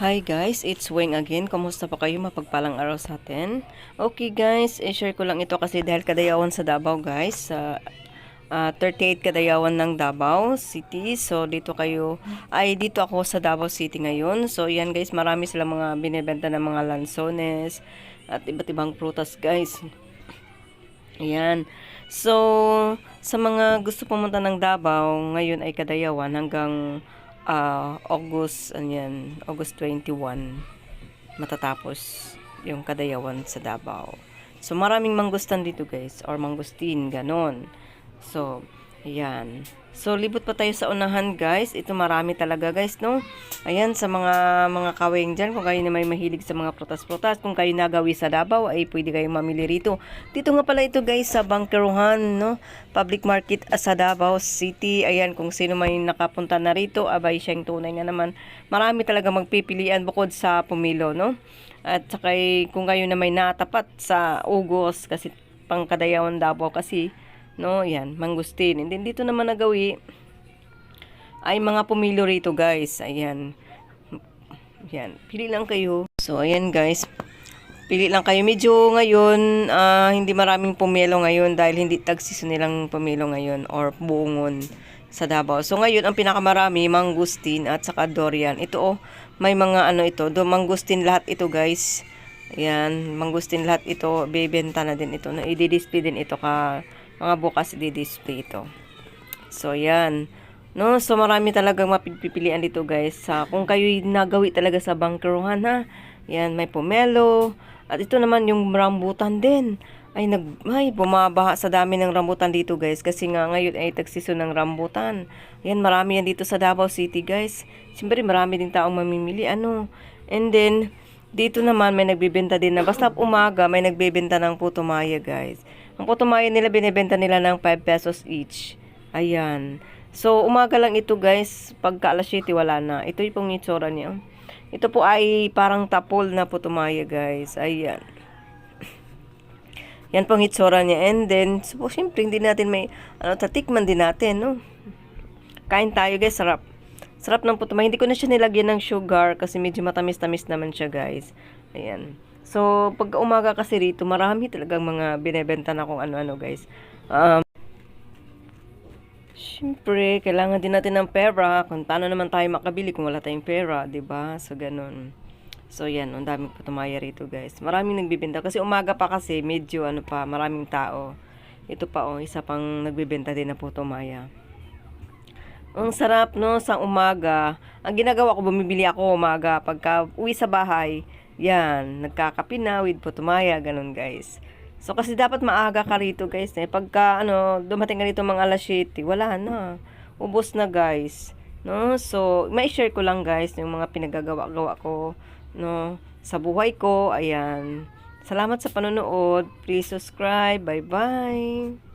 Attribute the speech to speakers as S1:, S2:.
S1: Hi guys, it's Weng again. Kumusta pa kayo? Mapagpalang araw sa atin. Okay guys, i-share ko lang ito kasi dahil kadayawan sa Davao guys. Sa ah, 38 kadayawan ng Davao City. So dito kayo, ay dito ako sa Davao City ngayon. So yan guys, marami silang mga binibenta ng mga lansones at iba't ibang prutas guys. Ayan. So, sa mga gusto pumunta ng Davao, ngayon ay Kadayawan hanggang ah, August, ano August 21 matatapos yung Kadayawan sa Davao. So, maraming mangustan dito guys, or mangustin, ganon. So, ayan. So, libot pa tayo sa unahan guys. Ito marami talaga guys, no? Ayan, sa mga mga kaweng dyan, kung kayo na may mahilig sa mga prutas-prutas, kung kayo nagawi sa Davao, ay pwede kayong mamili rito. Dito nga pala ito guys, sa Bangkeruhan, no? Public Market sa Davao City. Ayan, kung sino may nakapunta na rito, abay siyang tunay nga naman. Marami talaga magpipilian bukod sa pumilo, no? At saka kung kayo na may natapat sa Ugos, kasi pangkadayawan Davao kasi, no? Yan, mangustin. And then dito naman nagawi, ay mga pumilo rito guys. Ayan. Yan. Pili lang kayo. So, ayan guys. Pili lang kayo. Medyo ngayon, ah, hindi maraming pumilo ngayon dahil hindi tag-season nilang pumilo ngayon or buongon sa Davao. So, ngayon, ang pinakamarami, mangustin at saka durian. Ito, oh, may mga ano ito. Do, mangustin lahat ito guys. Ayan, mangustin lahat ito. Bebenta na din ito. Na, i-display din ito ka mga bukas i-display ito. So, yan. No, so marami talagang mapipilian dito guys. Sa kung kayo nagawi talaga sa bangkeruhan ha. Yan, may pomelo. At ito naman yung rambutan din. Ay nag ay bumabaha sa dami ng rambutan dito guys kasi nga ngayon ay tagsiso ng rambutan. Yan marami yan dito sa Davao City guys. Siyempre marami din taong mamimili ano. And then dito naman may nagbebenta din na basta umaga may nagbebenta ng putumaya guys. Ang putumaya nila binebenta nila ng 5 pesos each. Ayan. So, umaga lang ito guys. Pagka alas 7, wala na. Ito yung pong itsura niya. Ito po ay parang tapol na putumaya guys. Ayan. Yan pong itsura niya. And then, so, syempre, hindi natin may, ano, tatikman din natin, no? Kain tayo guys, sarap. Sarap ng putumaya. Hindi ko na siya nilagyan ng sugar kasi medyo matamis-tamis naman siya guys. Ayan. So, pag umaga kasi rito, marami talagang mga binebenta na kung ano-ano guys. Um, Siyempre, kailangan din natin ng pera. Kung paano naman tayo makabili kung wala tayong pera, ba? So, ganun. So, yan. Ang daming putumaya rito, guys. Maraming nagbibenta. Kasi umaga pa kasi, medyo ano pa, maraming tao. Ito pa, oh, isa pang nagbibenta din na putumaya. Ang sarap, no, sa umaga. Ang ginagawa ko, bumibili ako umaga. Pagka uwi sa bahay, yan, nagkakape na with putumaya, ganun, guys. So, kasi dapat maaga ka rito, guys. Eh. Pagka, ano, dumating ka rito mga alas 7, wala na. Ubos na, guys. No? So, may share ko lang, guys, yung mga pinagagawa-gawa ko, no, sa buhay ko. Ayan. Salamat sa panonood. Please subscribe. Bye-bye.